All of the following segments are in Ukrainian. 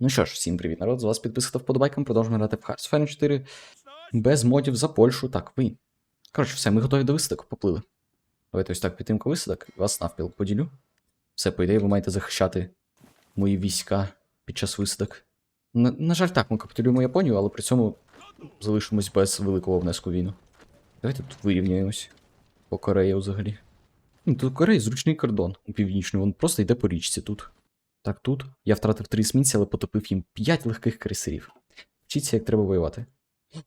Ну що ж, всім привіт, народ. З вас підписка та вподобайкам. Продовжуємо грати в Hearthstone 4 без модів за Польщу. Так, ви. Коротше, все, ми готові до висадок, поплили. Давайте ось так підтримка висадок, і вас навпіл поділю. Все, по ідеї, ви маєте захищати мої війська під час висадок. На, на жаль, так, ми капітулюємо Японію, але при цьому залишимось без великого внеску війну. Давайте тут вирівняємось. По Кореї взагалі. Тут Кореї зручний кордон у північний, він просто йде по річці тут. Так, тут я втратив три есмінці, але потопив їм 5 легких крейсерів. Вчіться, як треба воювати.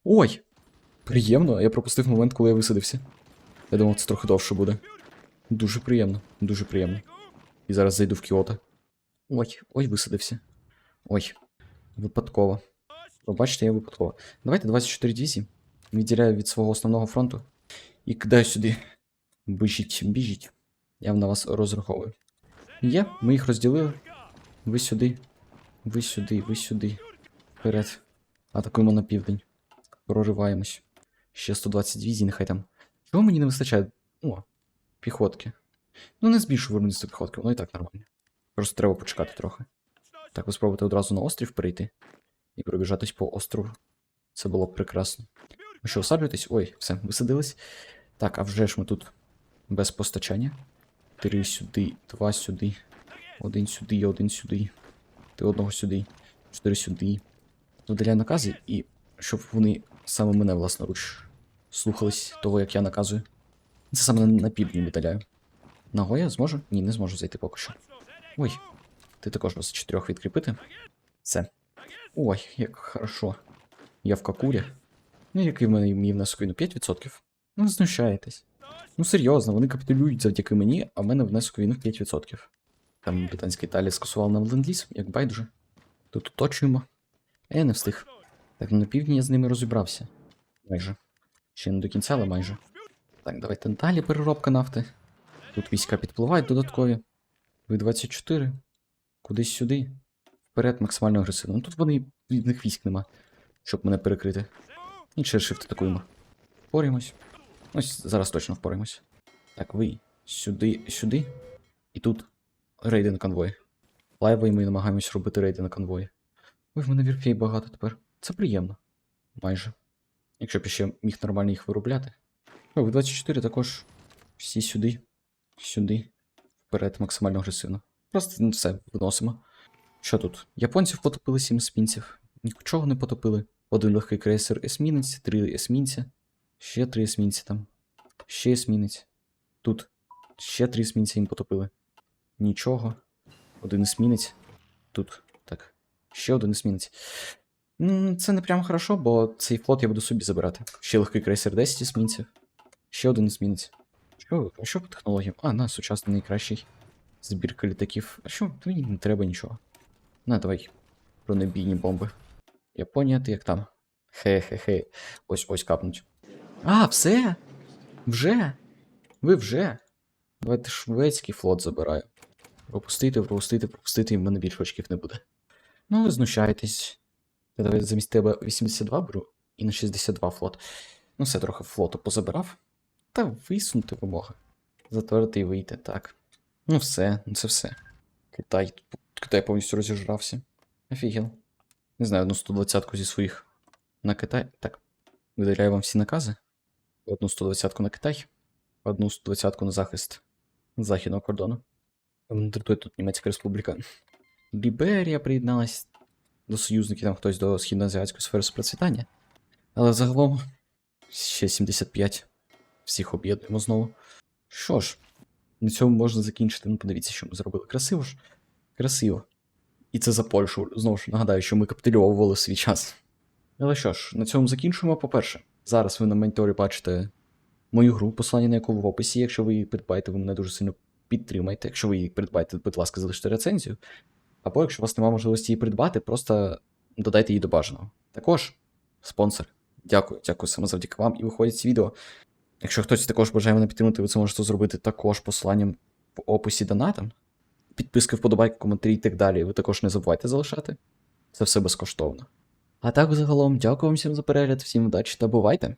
Ой! Приємно, я пропустив момент, коли я висадився. Я думав, це трохи довше буде. Дуже приємно, дуже приємно. І зараз зайду в Кіото. Ой, ой, висадився. Ой, випадково. Пробачте, я випадково. Давайте 24 дивізії. Відділяю від свого основного фронту. І кидаю сюди. Біжіть, біжіть. Я на вас розраховую. Є, ми їх розділили. Ви сюди. Ви сюди, ви сюди. Вперед. Атакуємо на південь. Прориваємось. Ще 120 дивізій, нехай там. Чого мені не вистачає? О, піхотки. Ну, не збільшую виробництво піхотки, воно і так нормально. Просто треба почекати трохи. Так, ви спробуйте одразу на острів перейти і пробіжатись по острову. Це було б прекрасно. Ви що, осаджуєтесь? Ой, все, висадились. Так, а вже ж ми тут без постачання. Три сюди, два сюди. Один сюди, один сюди. Ти одного сюди. Чотири сюди. Видаляю накази, і щоб вони саме мене власноруч слухались того, як я наказую. Це саме на, півдні видаляю. Нагоя зможу? Ні, не зможу зайти поки що. Ой, ти також вас чотирьох відкріпити. Все. Ой, як хорошо. Я в какурі. Ну, який в мене мій внесок війну? 5%. Ну, знущаєтесь. Ну, серйозно, вони капітулюють завдяки мені, а в мене внесок війну 5%. Там британська Італія скасувала нам ленд-ліз, як байдуже. Тут оточуємо. А я не встиг. Так, ну, на півдні я з ними розібрався. Майже. Ще не до кінця, але майже. Так, давайте далі переробка нафти. Тут війська підпливають додаткові. Ви 24. Кудись сюди. Вперед максимально агресивно. Ну тут вони від них військ нема, щоб мене перекрити. І через shift атакуємо. Впораємось. Ось зараз точно впораємось. Так, ви сюди, сюди. І тут рейди на конвої. Лайвою ми намагаємось робити рейди на конвої. Ой, в мене вірфей багато тепер. Це приємно. Майже. Якщо б ще міг нормально їх виробляти. О, ви 24 також. Всі сюди. Сюди. Вперед, максимально агресивно. Просто все, виносимо. Що тут? Японців потопили 7 есмінців. Нічого не потопили. Один легкий крейсер есмінець, три есмінця. Ще три есмінці там. Ще есмінець. Тут. Ще три есмінця їм потопили. Нічого. Один есмінець. Тут. Так. Ще один есмінець. Це не прямо хорошо, бо цей флот я буду собі забирати. Ще легкий крейсер 10 есмінців. Ще один есмінець. Що, що по технологіям? А, на, сучасний найкращий. Збірка літаків. А що? Мені не треба нічого. На, давай. Бронебійні бомби. Японія, ти як там? Хе-хе-хе. Ось ось капнуть. А, все? Вже? Ви вже? Давайте шведський флот забираю. Пропустити, пропустити, пропустити, і в мене більше очків не буде. Ну, ви знущаєтесь. Я давай замість тебе 82 беру і на 62 флот. Ну, все, трохи флоту позабирав. Та висунути вимоги. Затвердити і вийти, так. Ну все, ну це все. Китай. Китай повністю розіжрався. Офігел. Не знаю, одну 120-ку зі своїх на Китай. Так. Видаляю вам всі накази. Одну 120-ку на Китай, одну 120-ку на захист західного кордону. Дратує тут Німецька Республіка. Ліберія приєдналась до союзників, там хтось до східноазіатської сфери процвітання. Але загалом ще 75. Всіх об'єднуємо знову. Що ж, на цьому можна закінчити. Ну, подивіться, що ми зробили. Красиво ж. Красиво. І це за Польщу. Знову ж нагадаю, що ми капітулювали свій час. Але що ж, на цьому закінчуємо. По-перше, зараз ви на моніторі бачите мою гру, посилання на яку в описі. Якщо ви її придбаєте, ви мене дуже сильно підтримайте. Якщо ви її придбаєте, будь ласка, залиште рецензію. Або якщо у вас немає можливості її придбати, просто додайте її до бажаного. Також спонсор. Дякую, дякую саме завдяки вам. І виходять ці відео. Якщо хтось також бажає мене підтримати, ви це можете зробити також посиланням в описі донатом. Підписки, вподобайки, коментарі і так далі. Ви також не забувайте залишати. Це все безкоштовно. А так, загалом, дякую вам всім за перегляд, всім удачі та бувайте!